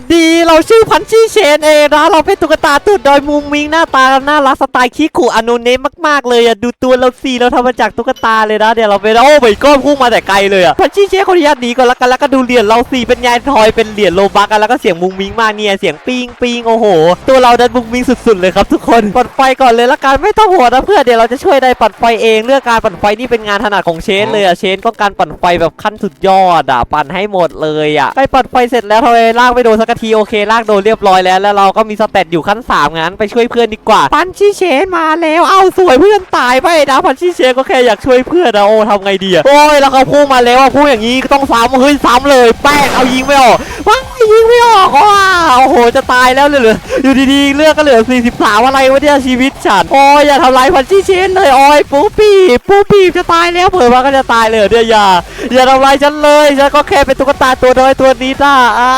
สดีเรา ชื่อพันชี่เชนเองนะเราเป็นตุ๊กตาตูดดอยมุงมิงหน้าตาน่ารักสไตล์คิคุอโนเนะมากๆเลยอะดูตัวเราสีเราทำมาจากตุ๊กตาเลยนะเดี๋ยวเราไปโอ้ไม่ก้อนพุ่งมาแต่ไกลเลยอะพันชี่เชนคนอนุญาตหนีก่อนละกันแล้วก็ดูเหรียญเราสีเป็นยายทอยเป็นเหรียญโลบักกันแล้วก็เสียงมุงมิงมากเนี่ยเสียงปิงปิงโอ้โห ตัวเราดันมุงมิงสุดๆเลยครับทุกคนปัดไฟก่อนเลยละกันไม่ต้องห่วงนะเพื่อนเดี๋ยวเราจะช่วยได้ปัดไฟเองเรื่องการปั่นไฟนี่เป็นงานถนัดของเชนเลยอะเชนก็การปั่นไฟแบบขั้นสุดยอดอะปั่นให้หมดเลยอะใกล้ปั่นไฟเสร็จแล้วทำไมลากไม่โดนสักทีโอเคลากโดนเรียบร้อยแล้ว แล้วเราก็มีสเตตอยู่ขั้นสามงั้นไปช่วยเพื่อนดีกว่าพันชี่เชนมาแล้วเอ้าสวยเพื่อนตายไปนะพันชี่เชนก็แค่อยากช่วยเพื่อนนะโอ้ทำไงดีอะโอ้ยแล้วเขาพุ่งมาแล้วอะพุ่งอย่างนี้ก็ต้องซ้ำเฮ้ยซ้ำเลยแป้งเอายิงไม่ออกว้า ยยิงไม่ออกว้าวโอ้โหจะตายแล้วเหลืออยู่ดีๆเลือกก็เหลือ 43 อะไรวะเนี่ยชีวิตฉันโอ้ยอย่าทำลายพันชี่เชนเลยโอ้ยปูปีปูปีจะตายแล้วเผื่อว่าก็จะตายเลยเดี๋ยวอย่าอย่าทำลายฉันเลยฉันก็แค่เป็นตุ๊กตาตัวน้อยตัวนี้น่ะอ่า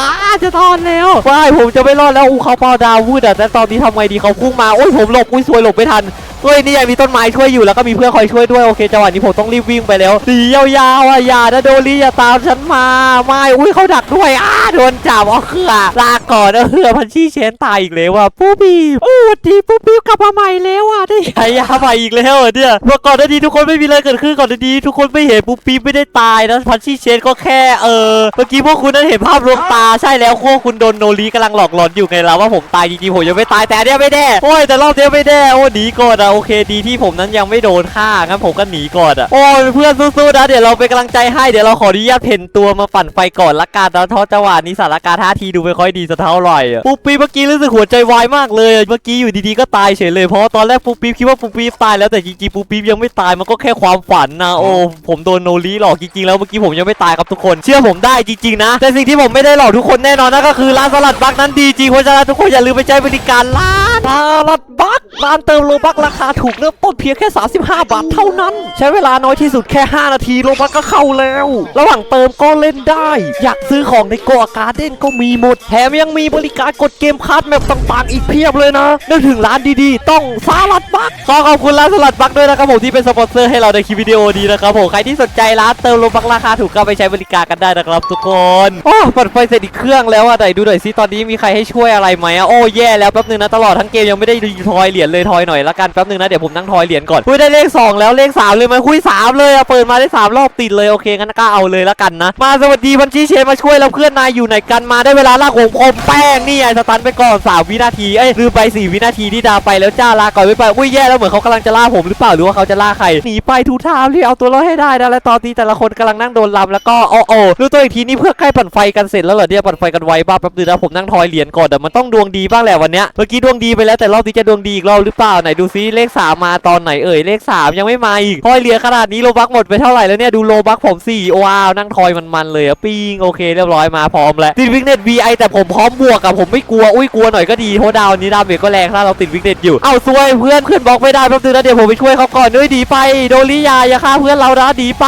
จะทอนแล้วว้ายผมจะไม่รอดแล้วอูเขาเปาดาววืดอะแต่ตอนนี้ทำไงดีเขาพุ่งมาโอ้ยผมหลบอุ้ยสวยหลบไม่ทัน เฮ้ยนี่ยังมีต้นไม้ช่วยอยู่แล้วก็มีเพื่อนคอยช่วยด้วยโอเคจังหวะนี้ผมต้องรีบวิ่งไปแล้วดียาวๆอะอย่านะโดรีอย่าตามฉันมาไม่อุ้ยเขาดักด้วยอ้าโดนจับอ๋อคืออลาก่อนเออพันชี่เชนตายอีกแล้วอะปูบีโอ้ดีปูบีกลับมาใหม่แล้วอะได้ฉายาใหม่อีกแล้วเนี่ยเมื่อก่อนหน้านี้ทุกคนไม่มีอะไรเกิดขึ้นก่อนหน้านี้ทุกคนไม่เห็นปูปีไม่ได้ตายนะพันชี่เชนก็แค่เออเมื่อกี้พวกคุณนั้นเห็นภาพลวงตาใช่แล้วพวกคุณโดนโนรีกำลังหลอกหลอนอยู่ไงล่ะว่าผมตายจริงๆผมยังไม่ตายแต่เนี้ยไม่แน่โอ้ยแต่รอบเนี้ยไม่แน่โอ้หนีก่อนอะโอเคดีที่ผมนั้นยังไม่โดนฆ่างั้นผมก็หนีก่อนอะโอ้ยเพื่อนสู้ๆนะเดี๋ยวเราเป็นกำลังใจให้เดี๋ยวเราขออนุญาตเพ่นตัวมาปั่นไฟก่อนละกันนะเพราะจังหวะนี้สถานการณ์ท่าทีดูไม่ค่อยดีสักเท่าไหร่อะปุ๊บปีเมื่อกี้รู้สึกหัวใจวายมากเลยเมื่อกี้อยู่ดีๆก็ตายเฉยเลยเพราะตอนแรกปุ๊บปีคิดว่าปุ๊บปีตายแล้วแต่จริงๆปุ๊บปียังไม่ตายมันก็แค่ความฝันนะโอ้ผมโดนโนรีหลอกจริงๆแล้วเมื่อกี้ผมยังไม่ตายครับทุกคน เชื่อผมได้จริงๆนะ แต่สิ่งที่ผมไม่ได้หลอกทุกคนแน่นอนนั่นก็คือร้านสลัดบักนั้นดีจริงเพราะฉะนั้นทุกคนอย่าลืมไปใช้บริการร้านสลัดบักร้านเติมโลบักราคาาถูกเริ่มต้นเพียงแค่ 35 บาทเท่านั้น ใช้เวลาน้อยที่สุดแค่ 5 นาทีโลบักก็เข้าแล้ว ระหว่างเติมก็เล่นได้ อยากซื้อของในกอาการ์เด้นก็มีหมด แถมยังมีบริการกดเกมคัสแมปต่างๆ อีกเพียบเลยนะนึกถึงร้านดีๆ ต้องสลัดบักขอขอบคุณร้านสลัดบักด้วยนะครับผมที่เป็นสปอนเซอร์ให้เราในคลิปวิดีโอนี้นะครับผมใครที่สนใจร้านเติมโลบักราคาถูกก็ไปใช้บริการกันได้นะครับทุกคนโอ้ปัดไฟเสร็จอีกเครื่องแล้วอะไหนดูหน่อยซิตอนนี้มีใครให้ช่วยอะไรไหมอะโอ้แย่แล้วแป๊บนึงนะตลอดทั้งเกมยังไม่ได้รีทอยเหรียญเลยทอยหน่อยละกันแป๊บนึงนะเดี๋ยวผมนั่งทอยเหรียญก่อนคุยได้เลขสองแล้วเลขสามเลยไหมคุยสามเลยอะเปิดมาได้สามรอบติดเลยโอเคงั้นก็เอาเลยละกันนะ มาสวัสดีพันชีเชนมาช่วยแล้วเพื่อนนายอยู่ไหนกันมาได้เวลาลากของผมแป้งนี่ไงสตันไปก่อนสามวินาทีเอ้ยลืมไปสี่วินาทีที่ดาวไปแล้วจ้าลาก่อนไม่ไปอุ้ยแย่แล้วเหมือนเขากำลังจะล่าผมหรือเปล่าหรือว่าเขาจะล่าใครหนีไปทูทางรีบเอาตัวรอดให้ได้นะและตอนนี้แต่ละคนกำลังนั่งโดนลำแล้วก็โอ้โอ้รู้ตัวอีกทีนี่เพื่อใกล้ปั่นไฟกันเสร็จแล้วเหรอเนี่ยปั่นไฟกันไวบ้าแป๊บนึงนะผมนั่งทอยเหรียญก่อนแต่มันต้องดวงดีบ้างแหละวันเนี้ยเมื่อกี้ดวงดีไปแล้วแต่รอบนี้จะดวงดีอีกรอบหรือเปล่าไหนดูซิเลขสามมาตอนไหนเอ่ยเลขสามยังไม่มาอีกทอยเหรียญขนาดนี้โลบักหมดไปเท่าไหร่แล้วเนี่ยดูโลบักผมสี่ว้าวนั่งทอยมันๆเลยอะปิ้งโอเคเรียบร้อยมาพร้อมแล้วติดวิกเน็ต VI แต่ผมพร้อมบวกกับผมไม่กลัวอุ้ยกลัวหน่อยก็ดีเพราะดาวนี้ดาเมจก็แรงถ้าเราติดวิกเน็ตอยู่เอ้าซวยเพื่อนขึ้นบล็อกไม่ได้แป๊บนึงนะเดี๋ยวผมไปช่วยเขาก่อนด้วยดีไปโดริยาอย่าฆ่าเพื่อนเรานะดีไป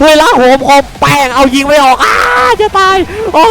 เฮ้ยลากโหมคอมแป้งเอายิงไม่ออกอ้าจะตายโอ้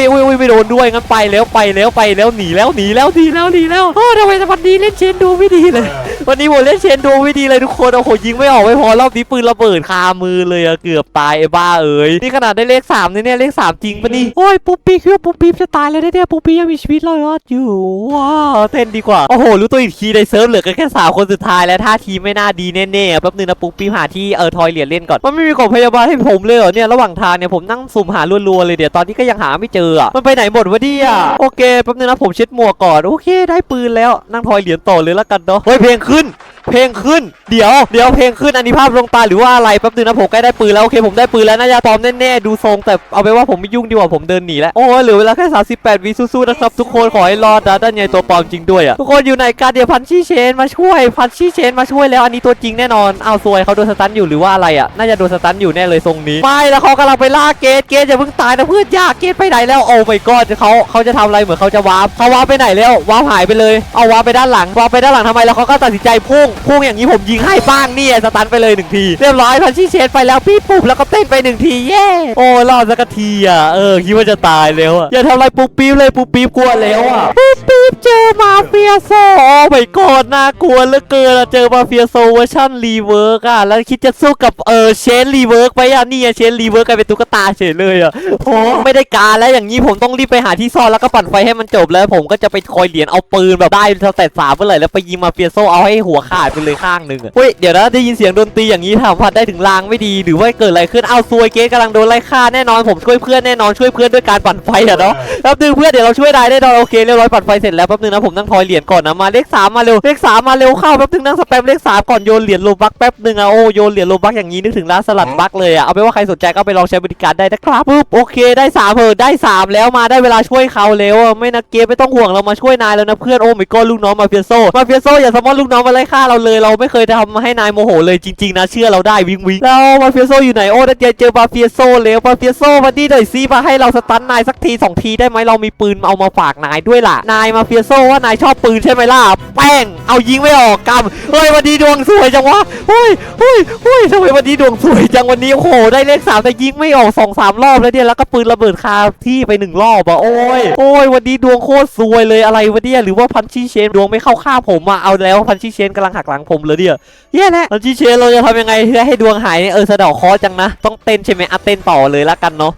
ยโอ้ยโอ้ยไม่โดนด้วยงั้นไปแล้วไปแล้วไปแล้วหนีแล้วหนีแล้วหนีแล้วหนีแล้วโอ้ทำไมวันนี้เล่นเชนดูไม่ดีเลย วันนี้ผมเล่นเชนดูไม่ดีเลยทุกคนโอ้โหยิงไม่ออกไม่พอรอบนี้ปืนระเบิดคามือเลยอะเกือบตายไอ้บ้าเอ้ยนี่ขนาดได้เลขสามเนี่ยเนี่ยเลขสามจริงปะนี่โอ้ยปุ๊บปีคิดว่าปุ๊บปีจะตายแล้วเนี่ยปุ๊บปียังมีชีวิตรอดอยู่ว้าวเต้นดีกว่าโอ้โหรู้ตัวอีกทีในเซิร์ฟเหลือกันแค่สามคนสุดท้ายแล้วท่าทีไม่น่าดีแน่ๆอะแป๊บนึงนะปุ๊บปีหาที่เออทอยเหรียญเล่นก่อนมันไม่มีกล่องพยาบาลให้ผมเลยเหรอเนี่ยระหว่างทางเนี่ยผมนั่งสุ่มหารัวๆเลยเดี๋ยวตอนนี้ก็ยังหาไม่เจออะมันไปไหนหมดวะเนี่ยโอเคแป๊บนึงนะผมเช็ดหมวกก่อนโอเค ได้ปืนแล้วนั่งทอยเหรียญต่อเลยละกันเนาะเฮ้ยเพลงขึ้นขึ้น เพลงขึ้น เดี๋ยว เดี๋ยวเพลงขึ้นอันนี้ภาพลงตาหรือว่าอะไรแป๊บนึงนะผมใกล้ได้ปืนแล้วโอเคผมได้ปืนแล้วน่าจะปลอมแน่ๆดูทรงแต่เอาไปนว่าผมไม่ยุ่งดีกว่าผมเดินหนีแล้วโอ้เหลือเวลาแค่38วิสู้ๆนะครับทุกคนขอให้รอดนะด้านในตัวปลอมจริงด้วยอะทุกคนอยู่ไหนกันเดี๋ยวพันชี่เชนมาช่วยพันชี่เชนมาช่วยแล้วอันนี้ตัวจริงแน่นอนเอาซวยเขาโดนสตันอยู่หรือว่าอะไรอะน่าจะโดนสตันอยู่แน่เลยทรงนี้ไม่แล้วเขากำลังไปล่าเกตเกตอย่าเพิ่งตายนะเพื่อนยากเกตไปไหนแล้วโอ้ไม่กอดเขาเขาจะทำอะไรเหมือนเขาจะวาร์ปเขาวาร์ปไปไหนแล้ววาร์ปหายไปเลยเอาวาร์ปไปด้านหลังวาร์ปไปด้านหลังทำไมแล้วเขาก็ตัดสินใจพุ่งพุ่งอย่างนี้ผมยิงให้บ้างเนี่ยสตันไปเลยหนึ่งที เรียบร้อยพันชี่เชนไปแล้วพี่ปุ๊บแล้วก็เต้นไปหนึ่งทีเย้โอ้รอดสักทีอะเออคิดว่าจะตายแล้วอะอย่าทำอะไรปุ๊บปี๊บเลยปุ๊บปี๊บกลัวแล้วอะปุ๊บปี๊บเจอมาเฟียโซโอ้ไม่กอดน่ากลัวเหลือเกินเจอมาเฟียโซเวอร์ชันรีเวิร์กอะแล้วคิดจะสู้กับเออเชนรีเวิร์กไปอะนี่อะเชนรีเวิร์กกลายเป็นตุ๊กตาเฉยเลยอะโอ้ไม่ได้การแล้วอย่างนี้ผมต้องรีบไปหาที่ซ่อนแล้วก็ปั่นไฟให้มันจบแล้วผมก็จะไปคอยเหรียญเอาปืนแบบได้สเตตสามเมื่อไหร่แล้วไปยิงมาเฟียโซเอาให้หัวขาดไปเลยข้างหนึ่งอะเฮ้ยเดี๋ยวนะได้ยินเสียงดนตรีอย่างนี้ถามพัดได้ถึงลางไม่ดีหรือว่าเกิดอะไรขึ้นเอาซวยเกสกำลังโดนไล่ฆ่าแน่นอนผมช่วยเพื่อนแน่นอนช่วยเพื่อนด้วยการปั่นไฟอะเนาะแป๊บนึงเพื่อนเดี๋ยวเราช่วยได้แน่นอนโอเคเรียบร้อยปั่นไฟเสร็จแล้วแป๊บนึงนะผมนั่งทอยเหรียญก่อนนะมาเลขสามมาเร็วเลขสามมาเร็วเข้าแป๊บนึงนั่งสแปมเลขสามก่อนโยนเหรียญโลบักแป๊บนึงอะโอ้โยนเหรียญโลบักอย่างนี้นึกถึงร้านสลัดบักเลยอะเอาไปนว่าใครสนใจก็ไปลองใช้บริการได้นะครับปุ๊บโอเคได้สามเออได้สามแล้วมาได้เวลาช่วยเขาแล้วอะไม่นะเกมไม่ต้องห่วงเรามาช่วยนายแล้วนะเพื่อนโอ้ไม่ก็ลูกน้องมาเฟียโซมาเฟียโซอย่าสมมติลูกน้องมาไล่ฆ่าเราเลยเราไม่เคยทำให้นายโมโหเลยจริงๆนะเชื่อเราได้วิงวิงแล้วมาเฟียโซอยู่ไหนโอ้นัดเจอเจอมาเฟียโซแล้วมาเฟียโซมาดีหน่อยซิมาให้เราสตันนายสักทีสองทีได้ไหมเรามีปืนเอามาฝากนายด้วยล่ะนายมาเฟียโซว่านายชอบปืนใช่ไหมล่ะแป้งเอายิงไม่ออกกำเฮ้ยวันนี้ดวงสวยจังวะเฮ้ยเฮ้ยเฮ้ยทำไมวันนี้ดวงสวยจังวันนี้โอ้โหได้เลขสามแต่ยิงไม่ออกสองสามรอบแล้วเนี่ยแล้วก็ปืนระเบิดคาที่ไปหนึ่งรอบอะโอ้ยโอ้ยวันนี้ดวงโคตรสวยเลยอะไรวะเนี่ยหรือว่าพันชี่เชนดวงไม่เข้าข้าผมอะเอาแล้วพันชี่เชนกำลังหักหลังผมเลยเดียวแย่แล้วชี้เชนเราจะทำยังไงเพื่อให้ดวงหายเนี่ยเออสะเดอกคอจังนะ ต้องเต้นใช่ไหมอะเต้นต่อเลยละกันเนาะ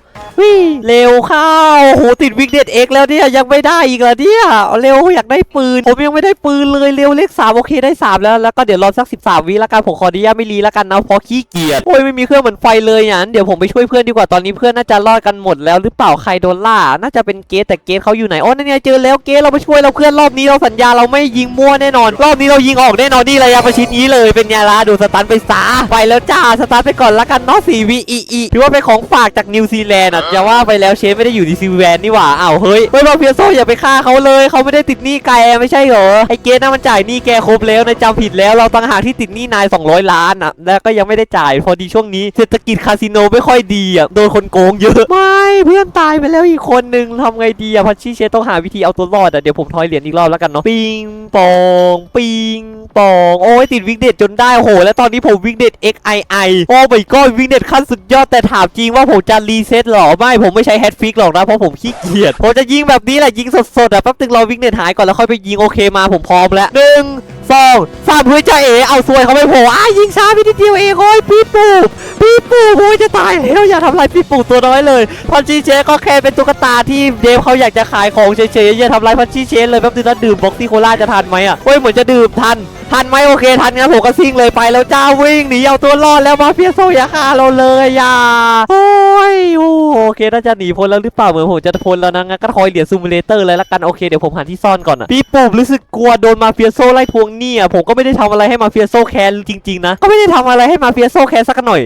เร็วเข้าโอ้โหติดวิกเด็ดเอ็กแล้วเนี่ยยังไม่ได้อีกเหรอเนี่ยเร็วอยากได้ปืน ผมยังไม่ได้ปืนเลยเร็วเลขสามโอเคได้สามแล้วแล้วก็เดี๋ยวรอสักสิบสามวิละกันผมขออนุญาตไม่รีละกันนะเพราะขี้เกียจโอ้ยไม่มีเครื่องเหมือนไฟเลยอะงั้นเดี๋ยวผมไปช่วยเพื่อนดีกว่าตอนนี้เพื่อนน่าจะรอดกันหมดแล้วหรือเปล่าใครโดนล่า น่าจะเป็นเกสแต่เกสเขาอยู่ไหนอ๋อนั่นไงเจอแล้วเกสเราไปช่วยเราเพื่อนรอบนี้เราสัญญาเราไม่ยิงมั่วแน่นอน รอบนี้เรายิงออกแน่นอนนี่ระยะประชิดนี้เลยเป็นไงล่ะดูสตันไปซาไปแล้วจ้าสตาร์ทไปก่อนละกันเนาะ4วิอีอีถือว่าเป็นของฝากจากนิวซีแลนด์อะอย่าว่าไปแล้วเชฟไม่ได้อยู่นิวซีแลนนี่หว่าอ้าวเฮ้ยเฮ้ยมาเฟียโซอย่าไปฆ่าเขาเลยเขาไม่ได้ติดหนี้แกไม่ใช่เหรอไอเกสน่ะมันจ่ายหนี้แกครบแล้วนายจำผิดแล้วเราต่างหากที่ติดหนี้นาย 200 ล้านอะแล้วก็ยังไม่ได้จ่ายพอดีช่วงนี้เศรษฐกิจคาสิโนไม่ค่อยดีอะโดนคนโกงเยอะไม่เพื่อนตายไปแล้วอีกคนนึงทำไงดีอะพัชชี่เชฟต้องหาวิธีเอาตัวรอดอะเดี๋ยวผมทอยเหรียญอีกรอบแล้วกันเนาะปิงปองปิง ปอง โอ้ยติดวิกเด็ดจนได้โห แล้วตอนนี้ผมวิกเด็ด XII โอ้ไม่ก็วิกเด็ดขั้นสุดยอดแต่ถามจริงว่าผมจะรีเซ็ตหรอไม่ผมไม่ใช้แฮตฟิกหรอกนะเพราะผมขี้เกียจผมจะยิงแบบนี้แหละยิงสดๆอะแป๊บนึงรอวิกเด็ดหายก่อนแล้วค่อยไปยิงโอเคมาผมพร้อมแล้วหนึ่งสองสามเพื่อจะเอเอาซวยเขาไม่โผล่อ้ายิงช้าไปนิดเดียวเองโอ้ยพี่ปู่พี่ปู่ โอ้ยจะตายแล้วอย่าทำลายพี่ปู่ตัวน้อยเลยพันชีเชก็แค่เป็นตุ๊กตาที่เดฟเขาอยากจะขายของเฉยๆอย่าทำลายพันชีเชเลยแป๊บนึงนะดื่มบ็อกซี่โคลาจะทันไหมอะโอ้ยเหมือนจะดื่มทันทันไหมโอเคทันงั้นผมก็ซิ่งเลยไปแล้วจ้าวิ่งหนีเอาตัวรอดแล้วมาเฟียโซอย่าฆ่าเราเลยอย่าโอ้ยโอเคน่าจะหนีพ้นแล้วหรือเปล่าเหมือนผมจะพ้นแล้วนะงั้นก็คอยเหรียญซูมเลเตอร์เลยละกันโอเคเดี๋ยวผมหาที่ซ่อนก่อนนะพี่ปูบรู้สึกกลัวโดนมาเฟียโซไล่ทวงหนี้อะผมก็ไม่ได้ทำอะไรให้มาเฟียโซแคนจริงๆนะก็ไม่ได้ทำอะไรให้มาเฟียโซแคนสักหน่อย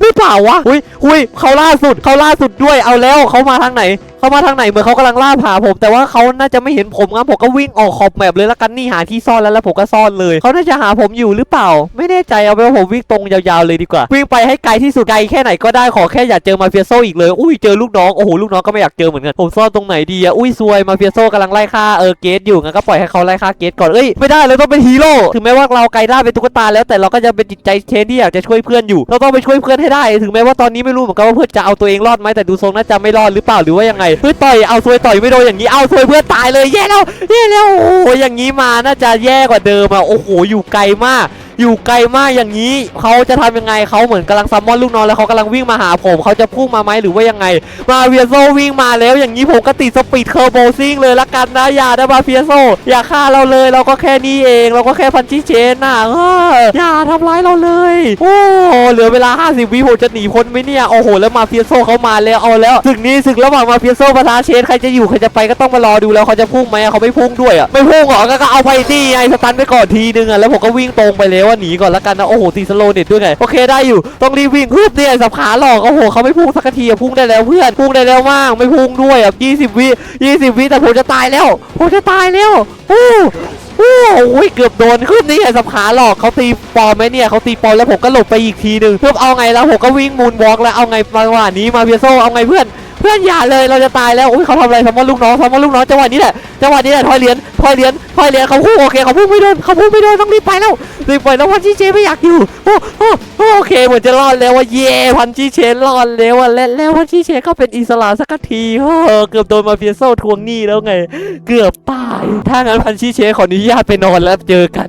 หรือเปล่าวะหุยหุยเขาล่าสุดเขาล่าสุดด้วย เอาแล้วเขามาทางไหน เขามาทางไหนเหมือนเขากำลังล่าหาผม แต่ว่าเขาน่าจะไม่เห็นผมงั้นผมก็วิ่งออกขอบแมปเลยละกันนี่หาที่ซ่อนแล้วแล้วผมก็ซ่อนเลยเขาน่าจะหาผมอยู่หรือเปล่า ไม่แน่ใจเอาไปนว่าผมวิ่งตรงยาวๆเลยดีกว่า วิ่งไปให้ไกลที่สุดไกลแค่ไหนก็ได้ขอแค่อย่าเจอมาเฟียโซอีกเลยอุ้ยเจอลูกน้องโอ้โหลูกน้องก็ไม่อยากเจอเหมือนกันผมซ่อนตรงไหนดีอะอุ้ยซวยมาเฟียโซกำลังไล่ฆ่าเออเกตอยู่งั้นก็ปล่อยให้เขาไล่ฆ่าเกตก่อนเอ้ยไม่ได้เราต้องเป็นฮีโร่ถึงแม้ว่าเราไกลล่าเป็นตุ๊กตาแล้วแต่เราก็จะเป็นจิตใจเชนที่อยากจะช่วยเพื่อนอยู่เราต้องไปช่วยเพื่อนให้ได้ ถึงแม้ว่าตอนนี้ไม่รู้เหมือนกันว่าเพื่อนจะเอาตัวเองรอดไหมแต่ดูทรงน่าจะไม่รอดหรือเปล่าหรือว่ายังไงเพื่อต่อยเอาซวยต่อยไม่โดนอย่างนี้เอาซวยเพื่อนตายเลยแย่แล้วแย่แล้วโอ้ยอย่างนี้มาน่าจะแย่กว่าเดิมอะโอ้โหอยู่ไกลมาก อยู่ไกลมากอย่างนี้ เขาจะทำยังไงเขาเหมือนกำลังซัมมอนลูกน้องแล้วเขากำลังวิ่งมาหาผมเขาจะพุ่งมาไหมหรือว่ายังไง มาเฟียโซวิ่งมาแล้วอย่างนี้ผมก็ติดสปีดเคอร์โบซิ่งเลยละกันนะอย่านะมาเฟียโซอย่าฆ่าเราเลยเราก็แค่นี้เอง เราก็แค่พันชิเชนน่ะเอออย่าทำร้ายเราเลย โอ้เหลือเวลา 50 วิผมจะหนีพ้นไหมเนี่ยโอ้โหแล้วมาเฟียโซเขามาแล้วเอาแล้วศึกนี้ศึกระหว่างมาเฟียโซประทาเชนใครจะอยู่ใครจะไปก็ต้องมารอดูแล้วเขาจะพุ่งไหมเขาไม่พุ่งด้วยอะไม่พุ่งเหรอก็เอาไปนี่ไงสตันไปก่อนทีนึงอะแล้วผมก็วิ่งตรงไปแล้วว่าหนีก่อนละกันนะโอ้โหตีสโลเน็ตด้วยไงโอเคได้อยู่ต้องรีบวิ่งฮึบเนี่ยสับขาหลอกโอ้โหเขาไม่พุ่งสักทีอะพุ่งได้แล้วเพื่อนพุ่งได้แล้วมากไม่พุ่งด้วยอะ20วิ20วิแต่ผมจะตายแล้วผมจะตายแล้วโอ้โอ้โหเกือบโดนขึ้นนี่ไงสับขาหลอกเขาตีปอมไหมเนี่ยเขาตีปอมแล้วผมก็หลบไปอีกทีหนึ่งเพื่อเอาไงแล้วผมก็วิ่งมูนวอล์กแล้วเอาไงจังหวะนี้มาเพียโซเอาไงเพื่อน เพื่อนอย่าเลยเราจะตายแล้วอุ้ยเขาทำอะไรทำว่าลูกน้องทำว่าลูกน้องจังหวะนี้แหละจังหวะนี้แหละทอยเหรียญพอยเหรียญพอยเหรียญเขาพุ่งโอเคเขาพุ่งไม่โดนเขาพุ่งไม่โดนต้องรีบไปแล้วรีบไปแล้วพันชีเชนไม่อยากอยู่โอ้โอ้โอเคเหมือนจะรอดแล้วว่าเย่พันชีเชนรอดแล้วอะและแล้วพันชีเชนก็เป็นอิสระสักทีเออเกือบโดนมาเฟียโซ่ทวงหนี้แล้วไง เกือบตายถ้างั้นพันชีเชนขออนุญาตไปนอนแล้วเจอกัน